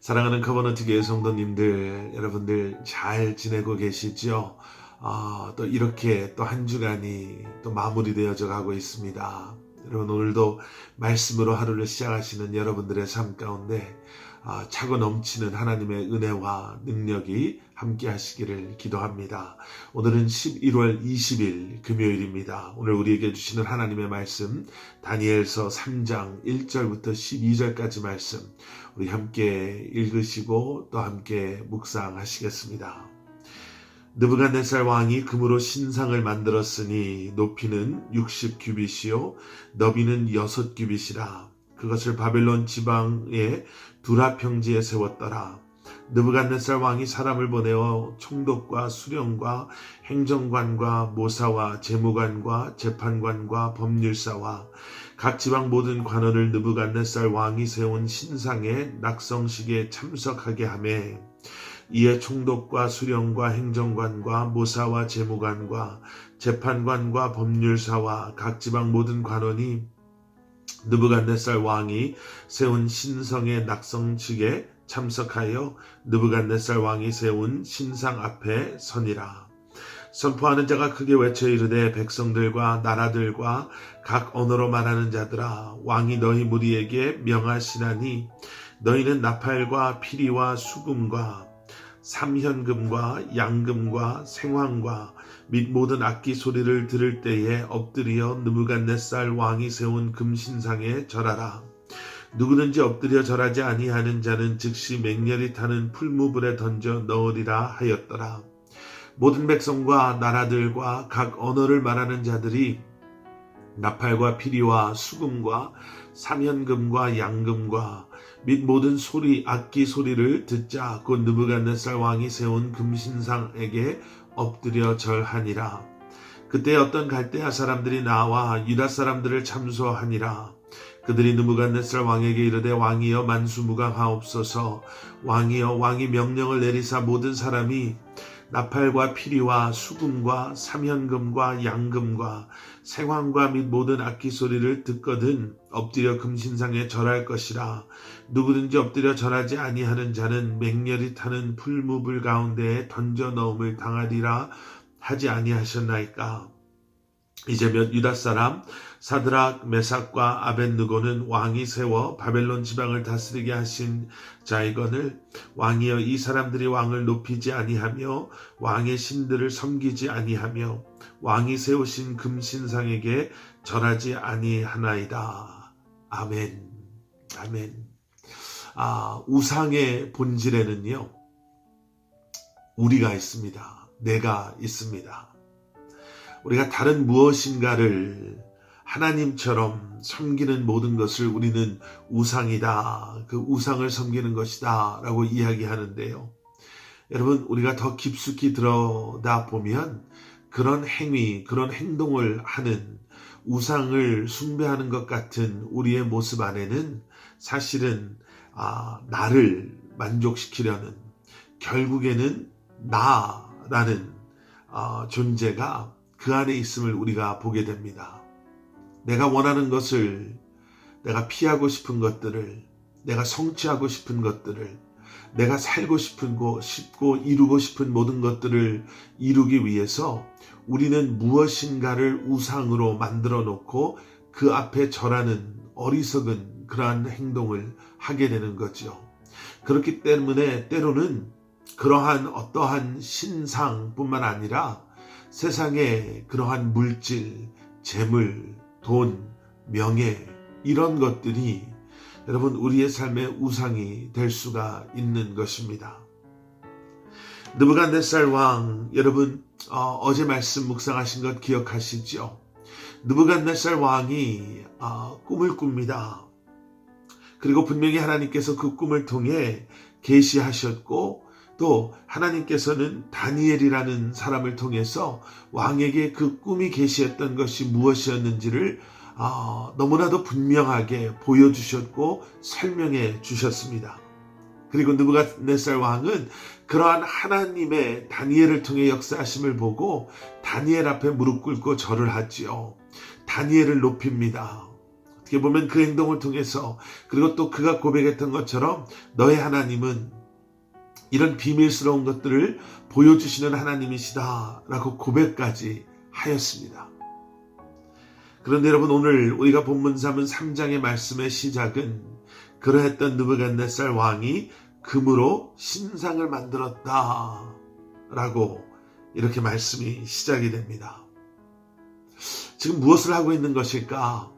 사랑하는 커버너티 교회 성도님들, 여러분들 잘 지내고 계시죠? 아, 또 이렇게 또 한 주간이 또 마무리되어져 가고 있습니다. 여러분 오늘도 말씀으로 하루를 시작하시는 여러분들의 삶 가운데 아, 차고 넘치는 하나님의 은혜와 능력이 함께 하시기를 기도합니다. 오늘은 11월 20일 금요일입니다. 오늘 우리에게 주시는 하나님의 말씀 다니엘서 3장 1절부터 12절까지 말씀 우리 함께 읽으시고 또 함께 묵상하시겠습니다. 느부갓네살 왕이 금으로 신상을 만들었으니 높이는 60 규빗이요 너비는 6 규빗이라 그것을 바벨론 지방의 두라 평지에 세웠더라. 느부갓네살 왕이 사람을 보내어 총독과 수령과 행정관과 모사와 재무관과 재판관과 법률사와 각 지방 모든 관원을 느부갓네살 왕이 세운 신상의 낙성식에 참석하게 하매 이에 총독과 수령과 행정관과 모사와 재무관과 재판관과 법률사와 각 지방 모든 관원이 느부갓네살 왕이 세운 신성의 낙성식에 참석하여 느부갓네살 왕이 세운 신상 앞에 서니라. 선포하는 자가 크게 외쳐 이르되 백성들과 나라들과 각 언어로 말하는 자들아 왕이 너희 무리에게 명하시나니 너희는 나팔과 피리와 수금과 삼현금과 양금과 생황과 및 모든 악기 소리를 들을 때에 엎드려 느부갓네살 왕이 세운 금신상에 절하라. 누구든지 엎드려 절하지 아니하는 자는 즉시 맹렬히 타는 풀무불에 던져 넣으리라 하였더라. 모든 백성과 나라들과 각 언어를 말하는 자들이 나팔과 피리와 수금과 삼현금과 양금과 및 모든 소리 악기 소리를 듣자 곧 느부갓네살 왕이 세운 금신상에게 엎드려 절하니라. 그때 어떤 갈대아 사람들이 나와 유다 사람들을 참소하니라. 그들이 느부갓네살 왕에게 이르되 왕이여 만수무강하옵소서 왕이여 왕이 명령을 내리사 모든 사람이 나팔과 피리와 수금과 삼현금과 양금과 생황과 및 모든 악기 소리를 듣거든 엎드려 금신상에 절할 것이라. 누구든지 엎드려 절하지 아니하는 자는 맹렬히 타는 풀무불 가운데에 던져 넣음을 당하리라 하지 아니하셨나이까 이제 몇 유다 사람 사드락 메삭과 아벤느고는 왕이 세워 바벨론 지방을 다스리게 하신 자이건을 왕이여 이 사람들이 왕을 높이지 아니하며 왕의 신들을 섬기지 아니하며 왕이 세우신 금신상에게 절하지 아니하나이다. 아멘. 아멘. 아, 우상의 본질에는요. 우리가 있습니다. 내가 있습니다. 우리가 다른 무엇인가를 하나님처럼 섬기는 모든 것을 우리는 우상이다. 그 우상을 섬기는 것이다. 라고 이야기하는데요. 여러분, 우리가 더 깊숙이 들어다 보면 그런 행위, 그런 행동을 하는 우상을 숭배하는 것 같은 우리의 모습 안에는 사실은 아, 나를 만족시키려는 결국에는 나라는 어, 존재가 그 안에 있음을 우리가 보게 됩니다. 내가 원하는 것을, 내가 피하고 싶은 것들을, 내가 성취하고 싶은 것들을, 내가 살고 싶은 거, 싶고 이루고 싶은 모든 것들을 이루기 위해서 우리는 무엇인가를 우상으로 만들어 놓고 그 앞에 절하는 어리석은 그러한 행동을 하게 되는 거죠. 그렇기 때문에 때로는 그러한 어떠한 신상뿐만 아니라 세상에 그러한 물질, 재물, 돈, 명예 이런 것들이 여러분 우리의 삶의 우상이 될 수가 있는 것입니다. 느부갓네살 왕 여러분 어, 제 말씀 묵상하신 것 기억하시죠? 느부갓네살 왕이 어, 꿈을 꿉니다. 그리고 분명히 하나님께서 그 꿈을 통해 계시하셨고 또 하나님께서는 다니엘이라는 사람을 통해서 왕에게 그 꿈이 계시했던 것이 무엇이었는지를 어, 너무나도 분명하게 보여주셨고 설명해 주셨습니다. 그리고 느부갓네살 왕은 그러한 하나님의 다니엘을 통해 역사하심을 보고 다니엘 앞에 무릎 꿇고 절을 하지요. 다니엘을 높입니다. 어떻게 보면 그 행동을 통해서 그리고 또 그가 고백했던 것처럼 너의 하나님은 이런 비밀스러운 것들을 보여주시는 하나님이시다라고 고백까지 하였습니다. 그런데 여러분 오늘 우리가 본문 삼은 3장의 말씀의 시작은 그러했던 느부갓네살 왕이 금으로 신상을 만들었다 라고 이렇게 말씀이 시작이 됩니다. 지금 무엇을 하고 있는 것일까?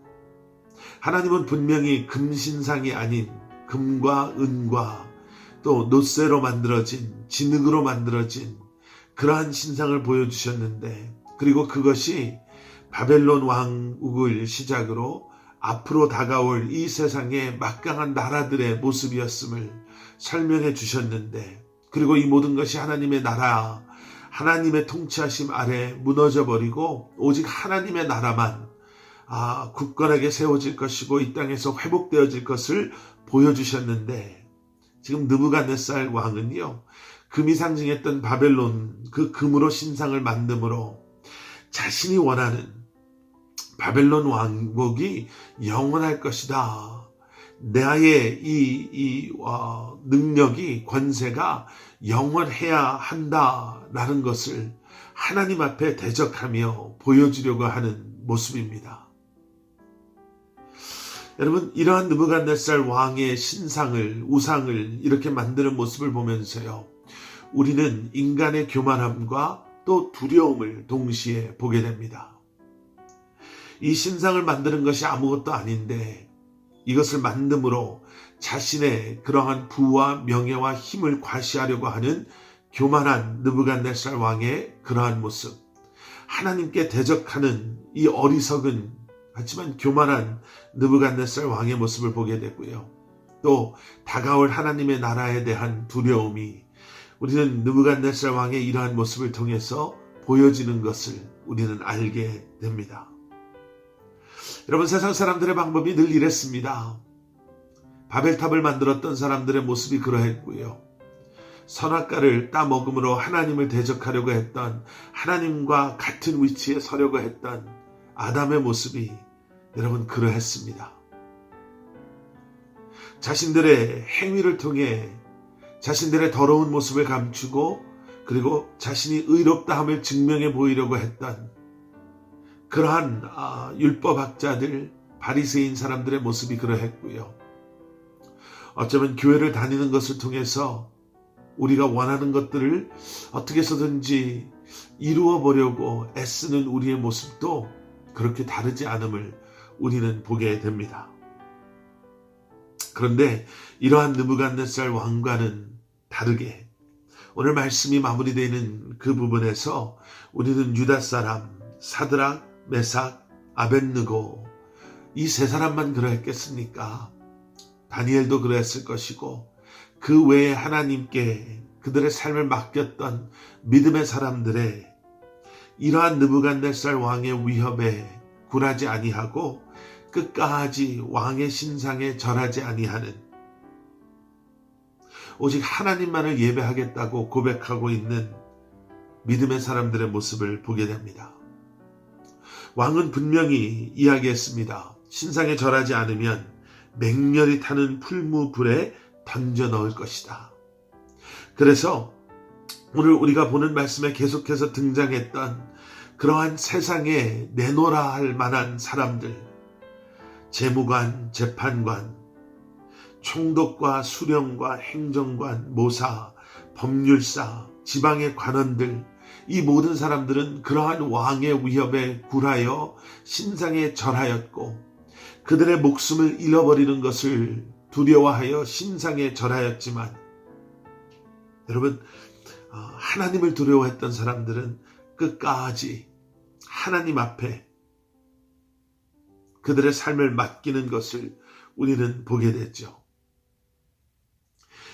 하나님은 분명히 금신상이 아닌 금과 은과 또 노쇠로 만들어진 진흙으로 만들어진 그러한 신상을 보여주셨는데 그리고 그것이 바벨론 왕국을 시작으로 앞으로 다가올 이 세상의 막강한 나라들의 모습이었음을 설명해 주셨는데 그리고 이 모든 것이 하나님의 나라 하나님의 통치하심 아래 무너져 버리고 오직 하나님의 나라만 아, 굳건하게 세워질 것이고 이 땅에서 회복되어질 것을 보여주셨는데 지금 느부갓네살 왕은요 금이 상징했던 바벨론 그 금으로 신상을 만듦으로 자신이 원하는 바벨론 왕국이 영원할 것이다. 나의 이, 이 어, 능력이 권세가 영원해야 한다라는 것을 하나님 앞에 대적하며 보여주려고 하는 모습입니다. 여러분 이러한 느부갓네살 왕의 신상을 우상을 이렇게 만드는 모습을 보면서요. 우리는 인간의 교만함과 또 두려움을 동시에 보게 됩니다. 이 신상을 만드는 것이 아무것도 아닌데 이것을 만듦으로 자신의 그러한 부와 명예와 힘을 과시하려고 하는 교만한 느부갓네살 왕의 그러한 모습 하나님께 대적하는 이 어리석은 하지만 교만한 느부갓네살 왕의 모습을 보게 되고요. 또 다가올 하나님의 나라에 대한 두려움이 우리는 느부갓네살 왕의 이러한 모습을 통해서 보여지는 것을 우리는 알게 됩니다. 여러분 세상 사람들의 방법이 늘 이랬습니다. 바벨탑을 만들었던 사람들의 모습이 그러했고요. 선악과를 따먹음으로 하나님을 대적하려고 했던 하나님과 같은 위치에 서려고 했던 아담의 모습이 여러분 그러했습니다. 자신들의 행위를 통해 자신들의 더러운 모습을 감추고 그리고 자신이 의롭다함을 증명해 보이려고 했던 그러한 아, 율법학자들 바리새인 사람들의 모습이 그러했고요. 어쩌면 교회를 다니는 것을 통해서 우리가 원하는 것들을 어떻게 해서든지 이루어 보려고 애쓰는 우리의 모습도 그렇게 다르지 않음을 우리는 보게 됩니다. 그런데 이러한 느부갓네살 왕과는 다르게 오늘 말씀이 마무리되는 그 부분에서 우리는 유다 사람 사드락 메삭, 아벤느고 이 세 사람만 그러했겠습니까? 다니엘도 그랬을 것이고 그 외에 하나님께 그들의 삶을 맡겼던 믿음의 사람들의 이러한 느부갓네살 왕의 위협에 굴하지 아니하고 끝까지 왕의 신상에 절하지 아니하는 오직 하나님만을 예배하겠다고 고백하고 있는 믿음의 사람들의 모습을 보게 됩니다. 왕은 분명히 이야기했습니다. 신상에 절하지 않으면 맹렬히 타는 풀무불에 던져 넣을 것이다. 그래서 오늘 우리가 보는 말씀에 계속해서 등장했던 그러한 세상에 내놓으라 할 만한 사람들, 재무관, 재판관, 총독과 수령과 행정관, 모사, 법률사, 지방의 관원들, 이 모든 사람들은 그러한 왕의 위협에 굴하여 신상에 절하였고 그들의 목숨을 잃어버리는 것을 두려워하여 신상에 절하였지만 여러분 어, 하나님을 두려워했던 사람들은 끝까지 하나님 앞에 그들의 삶을 맡기는 것을 우리는 보게 됐죠.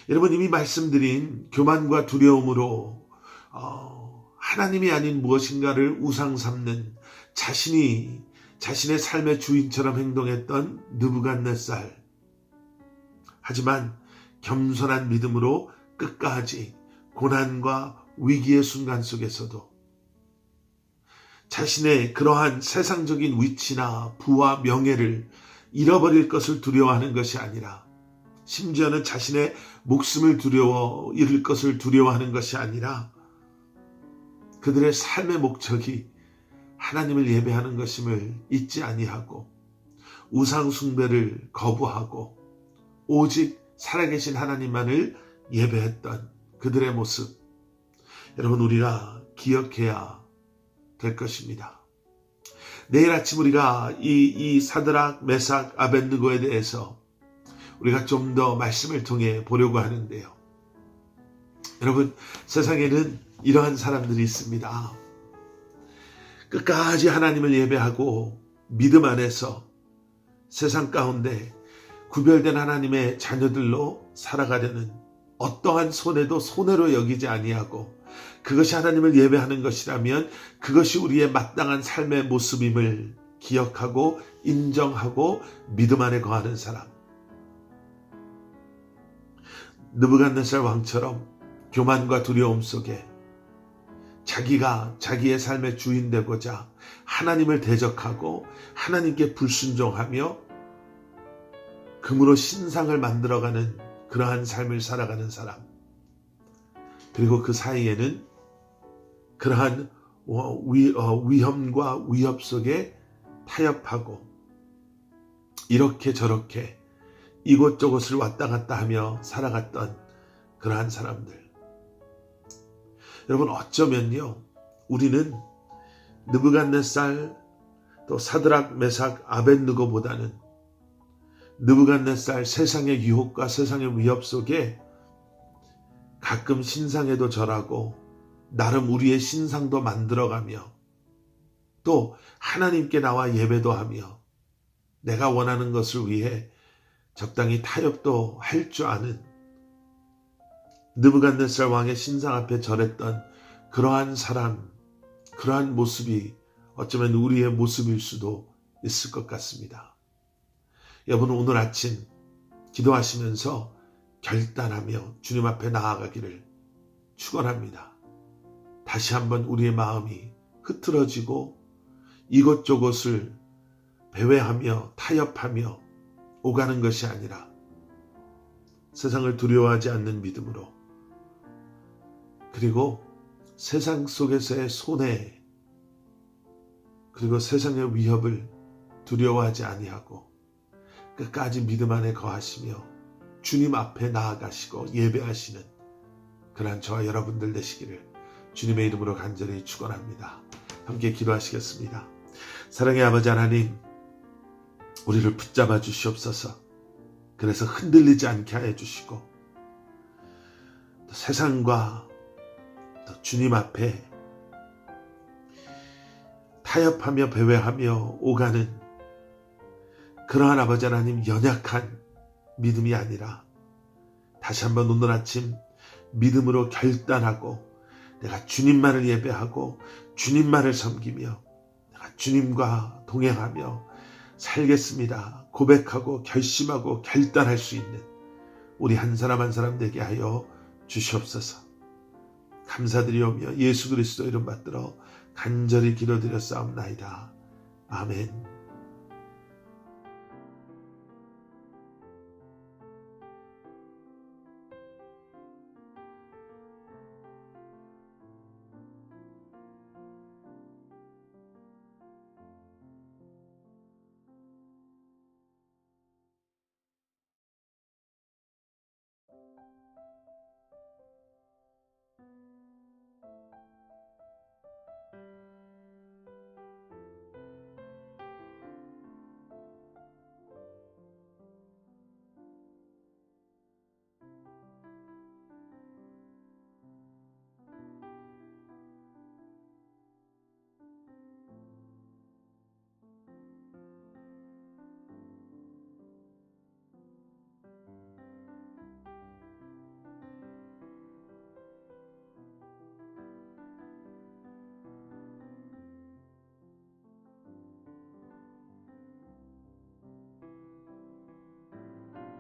여러분 이미 말씀드린 교만과 두려움으로 어, 하나님이 아닌 무엇인가를 우상 삼는 자신이 자신의 삶의 주인처럼 행동했던 느부갓네살. 하지만 겸손한 믿음으로 끝까지 고난과 위기의 순간 속에서도 자신의 그러한 세상적인 위치나 부와 명예를 잃어버릴 것을 두려워하는 것이 아니라 심지어는 자신의 목숨을 두려워 잃을 것을 두려워하는 것이 아니라 그들의 삶의 목적이 하나님을 예배하는 것임을 잊지 아니하고 우상 숭배를 거부하고 오직 살아계신 하나님만을 예배했던 그들의 모습 여러분 우리가 기억해야 될 것입니다. 내일 아침 우리가 이, 이 사드락, 메삭, 아벤느고에 대해서 우리가 좀 더 말씀을 통해 보려고 하는데요. 여러분 세상에는 이러한 사람들이 있습니다. 끝까지 하나님을 예배하고 믿음 안에서 세상 가운데 구별된 하나님의 자녀들로 살아가려는 어떠한 손해도 손해로 여기지 아니하고 그것이 하나님을 예배하는 것이라면 그것이 우리의 마땅한 삶의 모습임을 기억하고 인정하고 믿음 안에 거하는 사람. 느부갓네살 왕처럼 교만과 두려움 속에 자기가 자기의 삶의 주인 되고자 하나님을 대적하고 하나님께 불순종하며 금으로 신상을 만들어가는 그러한 삶을 살아가는 사람. 그리고 그 사이에는 그러한 위, 어, 위험과 위협 속에 타협하고 이렇게 저렇게 이곳저곳을 왔다 갔다 하며 살아갔던 그러한 사람들. 여러분 어쩌면요. 우리는 느부갓네살 또 사드락 메삭 아벤느고보다는 느부갓네살 세상의 유혹과 세상의 위협 속에 가끔 신상에도 절하고 나름 우리의 신상도 만들어가며 또 하나님께 나와 예배도 하며 내가 원하는 것을 위해 적당히 타협도 할 줄 아는 느부갓네살 왕의 신상 앞에 절했던 그러한 사람, 그러한 모습이 어쩌면 우리의 모습일 수도 있을 것 같습니다. 여러분 오늘 아침 기도하시면서 결단하며 주님 앞에 나아가기를 축원합니다. 다시 한번 우리의 마음이 흐트러지고 이것저것을 배회하며 타협하며 오가는 것이 아니라 세상을 두려워하지 않는 믿음으로 그리고 세상 속에서의 손해 그리고 세상의 위협을 두려워하지 아니하고 끝까지 믿음 안에 거하시며 주님 앞에 나아가시고 예배하시는 그러한 저와 여러분들 되시기를 주님의 이름으로 간절히 축원합니다. 함께 기도하시겠습니다. 사랑의 아버지 하나님, 우리를 붙잡아 주시옵소서. 그래서 흔들리지 않게 하여 주시고 세상과 주님 앞에 타협하며 배회하며 오가는 그러한 아버지 하나님 연약한 믿음이 아니라 다시 한번 오늘 아침 믿음으로 결단하고 내가 주님만을 예배하고 주님만을 섬기며 내가 주님과 동행하며 살겠습니다. 고백하고 결심하고 결단할 수 있는 우리 한 사람 한 사람 되게 하여 주시옵소서. 감사드리오며 예수 그리스도 이름 받들어 간절히 기도드렸사옵나이다. 아멘.